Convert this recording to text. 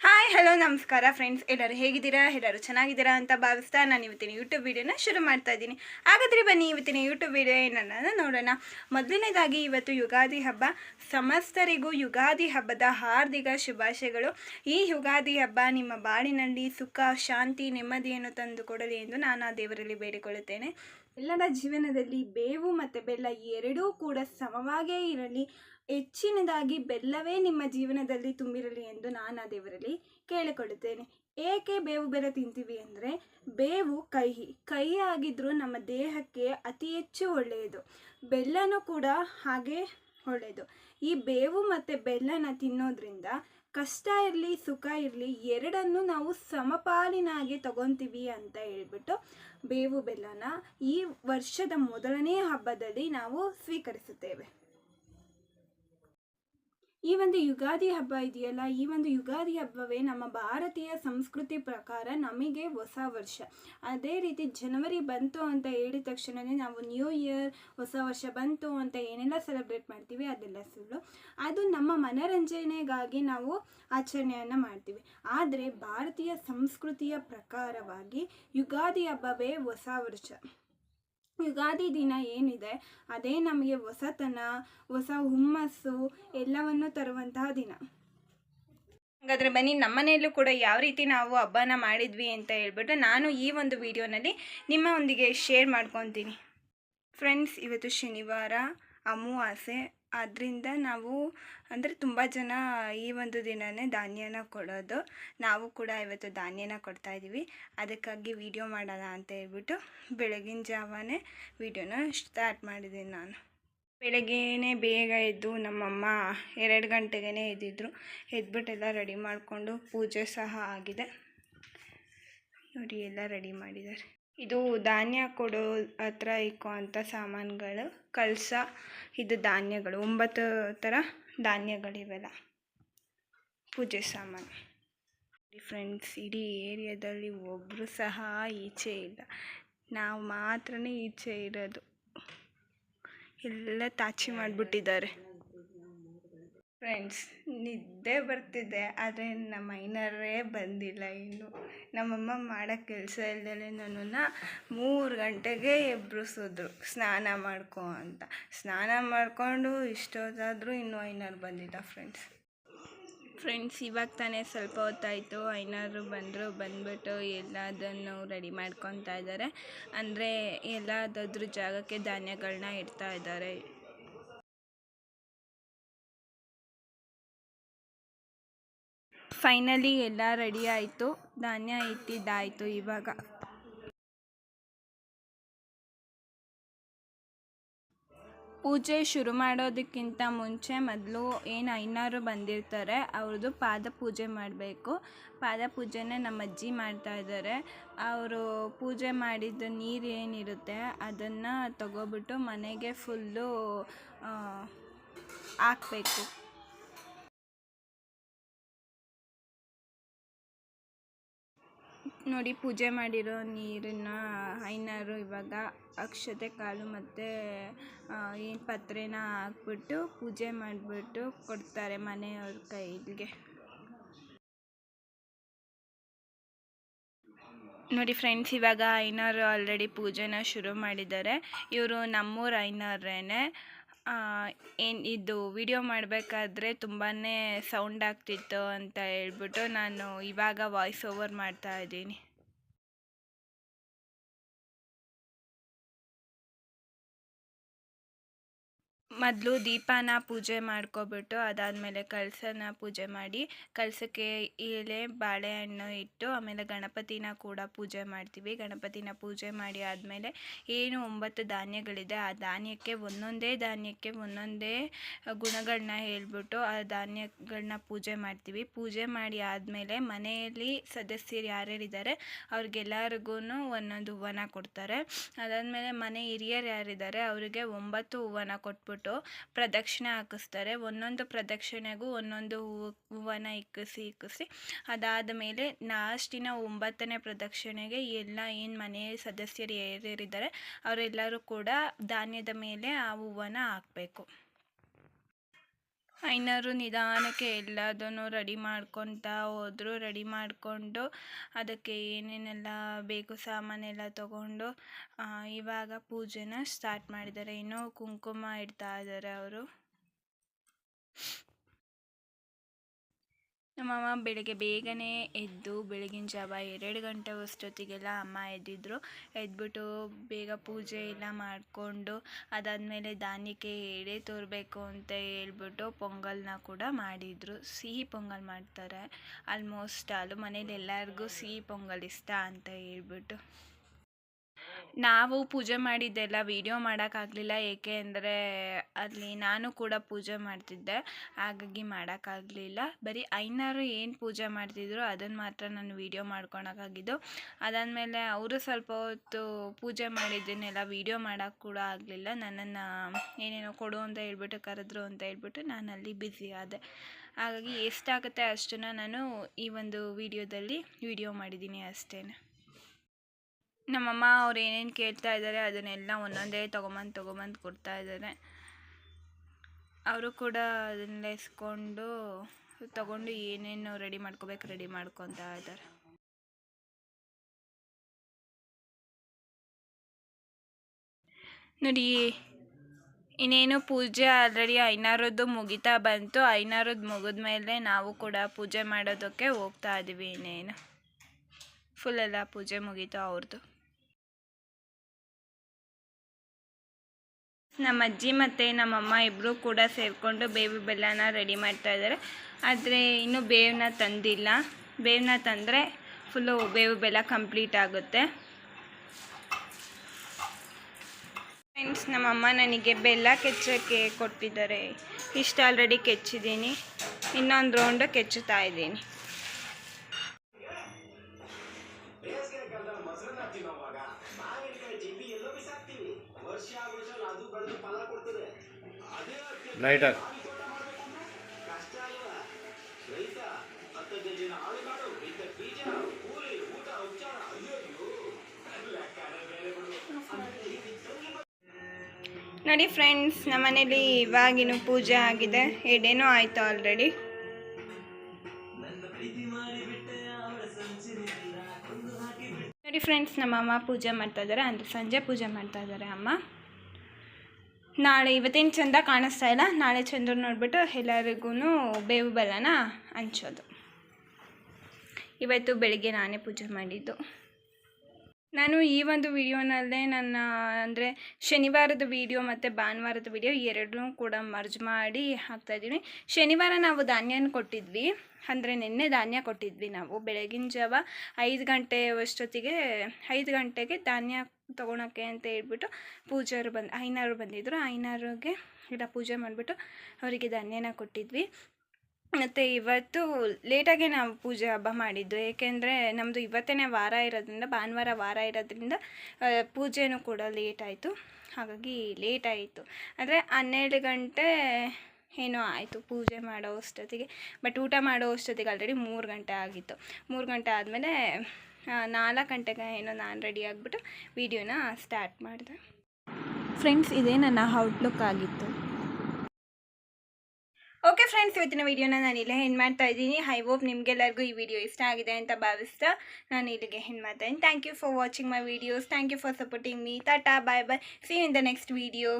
Hi hello ನಮಸ್ಕಾರ friends ಎಲ್ಲರೂ ಹೇಗಿದ್ದೀರಾ? ಎಲ್ಲರೂ ಚೆನ್ನಾಗಿದ್ದೀರಾ ಅಂತ ಭಾವಿಸ್ತಾ ನಾನು ಇವತ್ತಿನ ಯೂಟ್ಯೂಬ್ ವೀಡಿಯೋನ ಶುರು ಮಾಡ್ತಾ ಇದ್ದೀನಿ. ಹಾಗಾದರೆ ಬನ್ನಿ, ಇವತ್ತಿನ ಯೂಟ್ಯೂಬ್ ವೀಡಿಯೋ ಏನನ್ನ ನೋಡೋಣ. ಮೊದಲನೇದಾಗಿ ಇವತ್ತು ಯುಗಾದಿ ಹಬ್ಬ. ಸಮಸ್ತರಿಗೂ ಯುಗಾದಿ ಹಬ್ಬದ ಹಾರ್ದಿಕ ಶುಭಾಶಯಗಳು. ಈ ಯುಗಾದಿ ಹಬ್ಬ ನಿಮ್ಮ ಬಾಳಿನಲ್ಲಿ ಸುಖ, ಶಾಂತಿ, ನೆಮ್ಮದಿಯನ್ನು ತಂದು ಕೊಡಲಿ ಎಂದು ನಾನು ಆ ದೇವರಲ್ಲಿ ಬೇಡಿಕೊಳ್ಳುತ್ತೇನೆ. ಎಲ್ಲರ ಜೀವನದಲ್ಲಿ ಬೇವು ಮತ್ತು ಬೆಲ್ಲ ಎರಡೂ ಕೂಡ ಸಮವಾಗೇ ಇರಲಿ. ಹೆಚ್ಚಿನದಾಗಿ ಬೆಲ್ಲವೇ ನಿಮ್ಮ ಜೀವನದಲ್ಲಿ ತುಂಬಿರಲಿ ಎಂದು ನಾನು ಆ ದೇವರಲ್ಲಿ ಕೇಳಿಕೊಳ್ಳುತ್ತೇನೆ. ಏಕೆ ಬೇವು ಬೆಲ್ಲ ತಿಂತೀವಿ ಅಂದರೆ ಬೇವು ಕಹಿ. ಕಹಿ ಆಗಿದ್ದರೂ ನಮ್ಮ ದೇಹಕ್ಕೆ ಅತಿ ಹೆಚ್ಚು ಒಳ್ಳೆಯದು. ಬೆಲ್ಲನೂ ಕೂಡ ಹಾಗೆ ಒಳ್ಳೆಯದು. ಈ ಬೇವು ಮತ್ತು ಬೆಲ್ಲನ ತಿನ್ನೋದ್ರಿಂದ ಕಷ್ಟ ಇರಲಿ, ಸುಖ ಇರಲಿ ಎರಡನ್ನು ನಾವು ಸಮಪಾಲಿನಾಗಿ ತಗೊತೀವಿ ಅಂತ ಹೇಳ್ಬಿಟ್ಟು ಬೇವು ಬೆಲ್ಲನ ಈ ವರ್ಷದ ಮೊದಲನೇ ಹಬ್ಬದಲ್ಲಿ ನಾವು ಸ್ವೀಕರಿಸುತ್ತೇವೆ. ಈ ಒಂದು ಯುಗಾದಿ ಹಬ್ಬ ಇದೆಯಲ್ಲ, ಈ ಒಂದು ಯುಗಾದಿ ಹಬ್ಬವೇ ನಮ್ಮ ಭಾರತೀಯ ಸಂಸ್ಕೃತಿ ಪ್ರಕಾರ ನಮಗೆ ಹೊಸ ವರ್ಷ. ಅದೇ ರೀತಿ ಜನವರಿ ಬಂತು ಅಂತ ಹೇಳಿದ ತಕ್ಷಣವೇ ನಾವು ನ್ಯೂ ಇಯರ್ ಹೊಸ ವರ್ಷ ಬಂತು ಅಂತ ಏನೆಲ್ಲ ಸೆಲೆಬ್ರೇಟ್ ಮಾಡ್ತೀವಿ ಅದೆಲ್ಲ ಸುಳ್ಳು. ಅದು ನಮ್ಮ ಮನರಂಜನೆಗಾಗಿ ನಾವು ಆಚರಣೆಯನ್ನು ಮಾಡ್ತೀವಿ. ಆದರೆ ಭಾರತೀಯ ಸಂಸ್ಕೃತಿಯ ಪ್ರಕಾರವಾಗಿ ಯುಗಾದಿ ಹಬ್ಬವೇ ಹೊಸ ವರ್ಷ. ಯುಗಾದಿ ದಿನ ಏನಿದೆ, ಅದೇ ನಮಗೆ ಹೊಸತನ, ಹೊಸ ಹುಮ್ಮಸ್ಸು ಎಲ್ಲವನ್ನು ತರುವಂತಹ ದಿನ. ಹಾಗಾದರೆ ಬನ್ನಿ, ನಮ್ಮನೆಯಲ್ಲೂ ಕೂಡ ಯಾವ ರೀತಿ ನಾವು ಹಬ್ಬನ ಮಾಡಿದ್ವಿ ಅಂತ ಹೇಳ್ಬಿಟ್ಟು ನಾನು ಈ ಒಂದು ವಿಡಿಯೋನಲ್ಲಿ ನಿಮ್ಮ ಒಂದಿಗೆ ಶೇರ್ ಮಾಡ್ಕೊತೀನಿ. ಫ್ರೆಂಡ್ಸ್ ಇವತ್ತು ಶನಿವಾರ, ಅಮಾವಾಸ್ಯೆ ಆದ್ದರಿಂದ ನಾವು, ಅಂದರೆ ತುಂಬ ಜನ ಈ ಒಂದು ದಿನವೇ ಧಾನ್ಯನ ಕೊಡೋದು. ನಾವು ಕೂಡ ಇವತ್ತು ಧಾನ್ಯನ ಕೊಡ್ತಾ ಇದ್ದೀವಿ ಅದಕ್ಕಾಗಿ ವಿಡಿಯೋ ಮಾಡೋಣ ಅಂತ ಹೇಳ್ಬಿಟ್ಟು ಬೆಳಗಿನ ಜಾವನೇ ವಿಡಿಯೋನ ಸ್ಟಾರ್ಟ್ ಮಾಡಿದ್ದೀನಿ ನಾನು. ಬೆಳಗ್ಗೆನೇ ಬೇಗ ಎದ್ದು ನಮ್ಮಮ್ಮ ಎರಡು ಗಂಟೆಗೇ ಎದ್ದಿದ್ರು. ಎದ್ಬಿಟ್ಟೆಲ್ಲ ರೆಡಿ ಮಾಡಿಕೊಂಡು ಪೂಜೆ ಸಹ ಆಗಿದೆ. ನೋಡಿ, ಎಲ್ಲ ರೆಡಿ ಮಾಡಿದ್ದಾರೆ. ಇದು ಧಾನ್ಯ ಕೊಡೋ ಹತ್ರ ಇಕ್ಕೋ ಅಂಥ ಸಾಮಾನುಗಳು, ಕಲ್ಸ, ಇದು ಧಾನ್ಯಗಳು. ಒಂಬತ್ತು ಥರ ಧಾನ್ಯಗಳಿವೆಲ್ಲ. ಪೂಜೆ ಸಾಮಾನು. ಫ್ರೆಂಡ್ಸ್ ಇಡೀ ಏರಿಯಾದಲ್ಲಿ ಒಬ್ಬರು ಸಹ ಈಚೆ ಇಲ್ಲ. ನಾವು ಮಾತ್ರನೇ ಈಚೆ ಇರೋದು. ಎಲ್ಲ ತಾಚಿ ಮಾಡಿಬಿಟ್ಟಿದ್ದಾರೆ. ಫ್ರೆಂಡ್ಸ್ ನಿದ್ದೆ ಬರ್ತಿದೆ, ಆದರೆ ನಮ್ಮ ಐನರೇ ಬಂದಿಲ್ಲ ಇನ್ನು. ನಮ್ಮಮ್ಮ ಮಾಡೋ ಕೆಲಸ ಇಲ್ದಲೇ ನನ್ನನ್ನು ಮೂರು ಗಂಟೆಗೆ ಎಬ್ಬಿಸಿದ್ರು ಸ್ನಾನ ಮಾಡ್ಕೊ ಅಂತ. ಸ್ನಾನ ಮಾಡಿಕೊಂಡು ಇಷ್ಟೊತ್ತಾದರೂ ಇನ್ನೂ ಐನರ್ ಬಂದಿಲ್ಲ ಫ್ರೆಂಡ್ಸ್ ಫ್ರೆಂಡ್ಸ್ ಇವಾಗ ತಾನೇ ಸ್ವಲ್ಪ ಹೊತ್ತಾಯಿತು. ಐನಾರು ಬಂದರು, ಬಂದ್ಬಿಟ್ಟು ಎಲ್ಲದನ್ನು ರೆಡಿ ಮಾಡ್ಕೊತಾ ಇದ್ದಾರೆ. ಅಂದರೆ ಎಲ್ಲದಾದ್ರೂ ಜಾಗಕ್ಕೆ ಧಾನ್ಯಗಳನ್ನ ಇಡ್ತಾ ಇದ್ದಾರೆ. ಫೈನಲಿ ಎಲ್ಲ ರೆಡಿ ಆಯಿತು. ಧಾನ್ಯ ಇಟ್ಟಿದ್ದಾಯಿತು ಇವಾಗ. ಪೂಜೆ ಶುರು ಮಾಡೋದಕ್ಕಿಂತ ಮುಂಚೆ ಮೊದಲು ಏನು ಐನಾರು ಬಂದಿರ್ತಾರೆ, ಅವ್ರದ್ದು ಪಾದ ಪೂಜೆ ಮಾಡಬೇಕು. ಪಾದ ಪೂಜೆನೇ ನಮ್ಮ ಅಜ್ಜಿ ಮಾಡ್ತಾ ಇದ್ದಾರೆ. ಅವರು ಪೂಜೆ ಮಾಡಿದ ನೀರು ಏನಿರುತ್ತೆ ಅದನ್ನು ತಗೊಬಿಟ್ಟು ಮನೆಗೆ ಫುಲ್ಲು ಹಾಕ್ಬೇಕು. ನೋಡಿ, ಪೂಜೆ ಮಾಡಿರೋ ನೀರನ್ನ ಐನಾರು ಇವಾಗ ಅಕ್ಷತೆ ಕಾಳು ಮತ್ತು ಏನು ಪತ್ರೆನ ಹಾಕ್ಬಿಟ್ಟು ಪೂಜೆ ಮಾಡಿಬಿಟ್ಟು ಕೊಡ್ತಾರೆ ಮನೆಯವ್ರ ಕೈಗೆ. ನೋಡಿ ಫ್ರೆಂಡ್ಸ್ ಇವಾಗ ಐನಾರು ಆಲ್ರೆಡಿ ಪೂಜೆನ ಶುರು ಮಾಡಿದ್ದಾರೆ. ಇವರು ನಮ್ಮೂರು ಐನಾರೇನೆ ಏನು ಇದು ವಿಡಿಯೋ ಮಾಡಬೇಕಾದ್ರೆ ತುಂಬಾ ಸೌಂಡ್ ಆಗ್ತಿತ್ತು ಅಂತ ಹೇಳ್ಬಿಟ್ಟು ನಾನು ಇವಾಗ ವಾಯ್ಸ್ ಓವರ್ ಮಾಡ್ತಾ ಇದ್ದೀನಿ. ಮೊದಲು ದೀಪನ ಪೂಜೆ ಮಾಡ್ಕೊಬಿಟ್ಟು ಅದಾದಮೇಲೆ ಕಳಸನ ಪೂಜೆ ಮಾಡಿ, ಕಳಸಕ್ಕೆ ಎಲೆ, ಬಾಳೆಹಣ್ಣು ಇಟ್ಟು ಆಮೇಲೆ ಗಣಪತಿನ ಕೂಡ ಪೂಜೆ ಮಾಡ್ತೀವಿ. ಗಣಪತಿನ ಪೂಜೆ ಮಾಡಿ ಆದಮೇಲೆ ಏನು ಒಂಬತ್ತು ಧಾನ್ಯಗಳಿದೆ, ಆ ಧಾನ್ಯಕ್ಕೆ ಒಂದೊಂದೇ ಧಾನ್ಯಕ್ಕೆ ಒಂದೊಂದೇ ಗುಣಗಳನ್ನ ಹೇಳ್ಬಿಟ್ಟು ಆ ಧಾನ್ಯಗಳನ್ನ ಪೂಜೆ ಮಾಡ್ತೀವಿ. ಪೂಜೆ ಮಾಡಿ ಆದಮೇಲೆ ಮನೆಯಲ್ಲಿ ಸದಸ್ಯರು ಯಾರ್ಯಾರಿದ್ದಾರೆ ಅವ್ರಿಗೆಲ್ಲರಿಗೂ ಒಂದೊಂದು ಹೂವನ ಕೊಡ್ತಾರೆ. ಅದಾದಮೇಲೆ ಮನೆ ಹಿರಿಯರು ಯಾರಿದ್ದಾರೆ, ಅವರಿಗೆ ಒಂಬತ್ತು ಹೂವನ ಕೊಟ್ಬಿಟ್ಟು ಪ್ರದಕ್ಷಿಣೆ ಹಾಕಿಸ್ತಾರೆ. ಒಂದೊಂದು ಪ್ರದಕ್ಷಿಣೆಗೂ ಒಂದೊಂದು ಹೂವು ಹೂವನ್ನ ಇಕ್ಕಿಸಿ ಇಕ್ಕಿಸಿ. ಅದಾದ ಮೇಲೆ ಲಾಸ್ಟಿನ ಒಂಬತ್ತನೇ ಪ್ರದಕ್ಷಿಣೆಗೆ ಎಲ್ಲ ಏನು ಮನೆಯ ಸದಸ್ಯರು ಯಾರ್ಯಾರಿದ್ದಾರೆ ಅವರೆಲ್ಲರೂ ಕೂಡ ಧಾನ್ಯದ ಮೇಲೆ ಆ ಹೂವನ್ನು ಹಾಕಬೇಕು. ಐನರು ನಿಧಾನಕ್ಕೆ ಎಲ್ಲದನ್ನು ರೆಡಿ ಮಾಡ್ಕೊತಾ ಹೋದರು. ರೆಡಿ ಮಾಡಿಕೊಂಡು ಅದಕ್ಕೆ ಏನೇನೆಲ್ಲ ಬೇಕು ಸಾಮಾನೆಲ್ಲ ತಗೊಂಡು ಇವಾಗ ಪೂಜೆನ ಸ್ಟಾರ್ಟ್ ಮಾಡಿದ್ದಾರೆ. ಇನ್ನೂ ಕುಂಕುಮ ಇಡ್ತಾ ಇದ್ದಾರೆ ಅವರು. ನಮ್ಮಮ್ಮ ಬೆಳಗ್ಗೆ ಬೇಗನೆ ಎದ್ದು ಬೆಳಗಿನ ಜಾವ ಎರಡು ಗಂಟೆ ಅಷ್ಟೊತ್ತಿಗೆಲ್ಲ ಅಮ್ಮ ಎದ್ದಿದ್ರು. ಎದ್ಬಿಟ್ಟು ಬೇಗ ಪೂಜೆ ಎಲ್ಲ ಮಾಡಿಕೊಂಡು ಅದಾದಮೇಲೆ ಧಾನ್ಯಕ್ಕೆ ಎಡೆ ತೋರಬೇಕು ಅಂತ ಹೇಳ್ಬಿಟ್ಟು ಪೊಂಗಲ್ನ ಕೂಡ ಮಾಡಿದರು. ಸಿಹಿ ಪೊಂಗಲ್ ಮಾಡ್ತಾರೆ. ಆಲ್ಮೋಸ್ಟ್ ಆಲು ಮನೇಲಿ ಎಲ್ಲರಿಗೂ ಸಿಹಿ ಪೊಂಗಲ್ ಇಷ್ಟ ಅಂತ ಹೇಳ್ಬಿಟ್ಟು. ನಾವು ಪೂಜೆ ಮಾಡಿದ್ದೆಲ್ಲ ವೀಡಿಯೋ ಮಾಡೋಕ್ಕಾಗಲಿಲ್ಲ, ಏಕೆ ಅಂದರೆ ಅಲ್ಲಿ ನಾನು ಕೂಡ ಪೂಜೆ ಮಾಡ್ತಿದ್ದೆ. ಹಾಗಾಗಿ ಮಾಡೋಕ್ಕಾಗಲಿಲ್ಲ. ಬರೀ ಐನಾರು ಏನು ಪೂಜೆ ಮಾಡ್ತಿದ್ರು ಅದನ್ನು ಮಾತ್ರ ನಾನು ವೀಡಿಯೋ ಮಾಡ್ಕೊಳಕ್ಕಾಗಿದ್ದು. ಅದಾದಮೇಲೆ ಅವರು ಸ್ವಲ್ಪ ಹೊತ್ತು ಪೂಜೆ ಮಾಡಿದ್ದನ್ನೆಲ್ಲ ವೀಡಿಯೋ ಮಾಡೋಕ್ಕೆ ಕೂಡ ಆಗಲಿಲ್ಲ. ನನ್ನನ್ನು ಏನೇನೋ ಕೊಡು ಅಂತ ಹೇಳ್ಬಿಟ್ಟು, ಕರೆದ್ರು ಅಂತ ಹೇಳ್ಬಿಟ್ಟು ನಾನು ಅಲ್ಲಿ ಬ್ಯುಸಿ ಆದೆ. ಹಾಗಾಗಿ ಎಷ್ಟಾಗುತ್ತೆ ಅಷ್ಟನ್ನು ನಾನು ಈ ಒಂದು ವಿಡಿಯೋದಲ್ಲಿ ವಿಡಿಯೋ ಮಾಡಿದ್ದೀನಿ ಅಷ್ಟೇ ನಮ್ಮಮ್ಮ ಅವ್ರು ಏನೇನು ಕೇಳ್ತಾ ಇದ್ದಾರೆ ಅದನ್ನೆಲ್ಲ ಒಂದೊಂದೇ ತೊಗೊಂಬಂದು ತೊಗೊಂಬಂದು ಕೊಡ್ತಾ ಇದ್ದಾರೆ ಅವರು ಕೂಡ ಅದನ್ನೆಲ್ಲ ಇಸ್ಕೊಂಡು ತೊಗೊಂಡು ಏನೇನು ರೆಡಿ ಮಾಡ್ಕೋಬೇಕು ರೆಡಿ ಮಾಡ್ಕೊತಾ ಇದ್ದಾರೆ ನೋಡಿ, ಇನ್ನೇನು ಪೂಜೆ ಆಲ್ರೆಡಿ ಐನಾರದ್ದು ಮುಗಿತಾ ಬಂತು. ಐನಾರದ್ದು ಮುಗಿದ ಮೇಲೆ ನಾವು ಕೂಡ ಪೂಜೆ ಮಾಡೋದಕ್ಕೆ ಹೋಗ್ತಾ ಇದ್ದೀವಿ ಇನ್ನೇನು. ಫುಲ್ ಎಲ್ಲ ಪೂಜೆ ಮುಗೀತು ಅವ್ರದ್ದು ನಮ್ಮ ಅಜ್ಜಿ ಮತ್ತು ನಮ್ಮಮ್ಮ ಇಬ್ಬರು ಕೂಡ ಸೇರಿಕೊಂಡು ಬೇವು ಬೆಲ್ಲನ ರೆಡಿ ಮಾಡ್ತಾ ಇದ್ದಾರೆ. ಆದರೆ ಇನ್ನೂ ಬೇವನ್ನ ತಂದಿಲ್ಲ. ಬೇವನ್ನ ತಂದರೆ ಫುಲ್ಲು ಬೇವು ಬೆಲ್ಲ ಕಂಪ್ಲೀಟ್ ಆಗುತ್ತೆ. ಫ್ರೆಂಡ್ಸ್ ನಮ್ಮಮ್ಮ ನನಗೆ ಬೆಲ್ಲ ಕೆಚ್ಚೋಕ್ಕೆ ಕೊಟ್ಟಿದ್ದಾರೆ. ಇಷ್ಟು ಆಲ್ರೆಡಿ ಕೆಚ್ಚಿದ್ದೀನಿ. ಇನ್ನೊಂದು ರೌಂಡು ಕೆಚ್ಚುತ್ತಾ ಇದ್ದೀನಿ. ಲೈಟ್ ಹಾಕಿ ನೋಡಿ ಫ್ರೆಂಡ್ಸ್ ನಮ್ಮನೇಲಿ ಇವಾಗಿನ ಪೂಜೆ ಆಗಿದೆ. ಎಡೆನೂ ಆಯಿತು ಆಲ್ರೆಡಿ ನೋಡಿ ಫ್ರೆಂಡ್ಸ್, ನಮ್ಮ ಅಮ್ಮ ಪೂಜೆ ಮಾಡ್ತಾ ಇದ್ದಾರೆ. ಅಂದರೆ ಸಂಜೆ ಪೂಜೆ ಮಾಡ್ತಾ ಇದ್ದಾರೆ ಅಮ್ಮ. ನಾಳೆ ಇವತ್ತೇನು ಚಂದ ಕಾಣಿಸ್ತಾ ಇಲ್ಲ. ನಾಳೆ ಚಂದ್ರ ನೋಡಿಬಿಟ್ಟು ಎಲ್ಲರಿಗೂ ಬೇವು ಬೆಲ್ಲನ ಹಂಚೋದು. ಇವತ್ತು ಬೆಳಿಗ್ಗೆ ನಾನೇ ಪೂಜೆ ಮಾಡಿದ್ದು. ನಾನು ಈ ಒಂದು ವಿಡಿಯೋನಲ್ಲೇ ನನ್ನ, ಅಂದರೆ ಶನಿವಾರದ ವಿಡಿಯೋ ಮತ್ತು ಭಾನುವಾರದ ವಿಡಿಯೋ ಎರಡನ್ನೂ ಕೂಡ ಮರ್ಜ್ ಮಾಡಿ ಹಾಕ್ತಾಯಿದ್ದೀನಿ ಶನಿವಾರ ನಾವು ಧಾನ್ಯನ ಕೊಟ್ಟಿದ್ವಿ. ಅಂದರೆ ನಿನ್ನೆ ಧಾನ್ಯ ಕೊಟ್ಟಿದ್ವಿ ನಾವು. ಬೆಳಗಿನ ಜಾವ ಐದು ಗಂಟೆ ಅಷ್ಟೊತ್ತಿಗೆ ಐದು ಗಂಟೆಗೆ ಧಾನ್ಯ ತೊಗೊಳಕ್ಕೆ ಅಂತ ಹೇಳ್ಬಿಟ್ಟು ಪೂಜಾರು ಬಂದು, ಐನಾರು ಬಂದಿದ್ದರು ಐನಾರಿಗೆ ಎಲ್ಲ ಪೂಜೆ ಮಾಡಿಬಿಟ್ಟು ಅವರಿಗೆ ಧಾನ್ಯನ ಕೊಟ್ಟಿದ್ವಿ. ಮತ್ತು ಇವತ್ತು ಲೇಟಾಗೆ ನಾವು ಪೂಜೆ ಹಬ್ಬ ಮಾಡಿದ್ದು. ಏಕೆಂದರೆ ನಮ್ಮದು ಇವತ್ತೇ ವಾರ ಇರೋದ್ರಿಂದ, ಭಾನುವಾರ ವಾರ ಇರೋದ್ರಿಂದ ಪೂಜೆನೂ ಕೂಡ ಲೇಟ್ ಆಯಿತು. ಹಾಗಾಗಿ ಲೇಟ್ ಆಯಿತು. ಅಂದರೆ ಹನ್ನೆರಡು ಗಂಟೆ ಏನೋ ಆಯಿತು ಪೂಜೆ ಮಾಡೋ ಅಷ್ಟೊತ್ತಿಗೆ. ಬಟ್ ಊಟ ಮಾಡೋ ಅಷ್ಟೊತ್ತಿಗೆ ಆಲ್ರೆಡಿ ಮೂರು ಗಂಟೆ ಆಗಿತ್ತು. ಮೂರು ಗಂಟೆ ಆದಮೇಲೆ ನಾಲ್ಕು ಗಂಟೆಗೆ ಏನೋ ನಾನು ರೆಡಿ ಆಗಿಬಿಟ್ಟು ವೀಡಿಯೋನ ಸ್ಟಾರ್ಟ್ ಮಾಡಿದೆ. ಫ್ರೆಂಡ್ಸ್ ಇದೇ ನನ್ನ ಔಟ್ಲುಕ್ ಆಗಿತ್ತು. ಫ್ರೆಂಡ್ಸ್ ಇವತ್ತಿನ ವಿಡಿಯೋನ ನಾನು ಇಲ್ಲೇ ಹೆಣ್ಣು ಮಾಡ್ತಾ ಇದ್ದೀನಿ. ಐ ಹೋಪ್ ನಿಮಗೆಲ್ಲರಿಗೂ ಈ ವಿಡಿಯೋ ಇಷ್ಟ ಆಗಿದೆ ಅಂತ ಭಾವಿಸ್ತಾ ನಾನು ಇಲ್ಲಿಗೆ ಹೆಣ್ಣು ಮಾಡ್ತಾ thank you for watching my videos thank you for supporting me tata bye bye see in the next video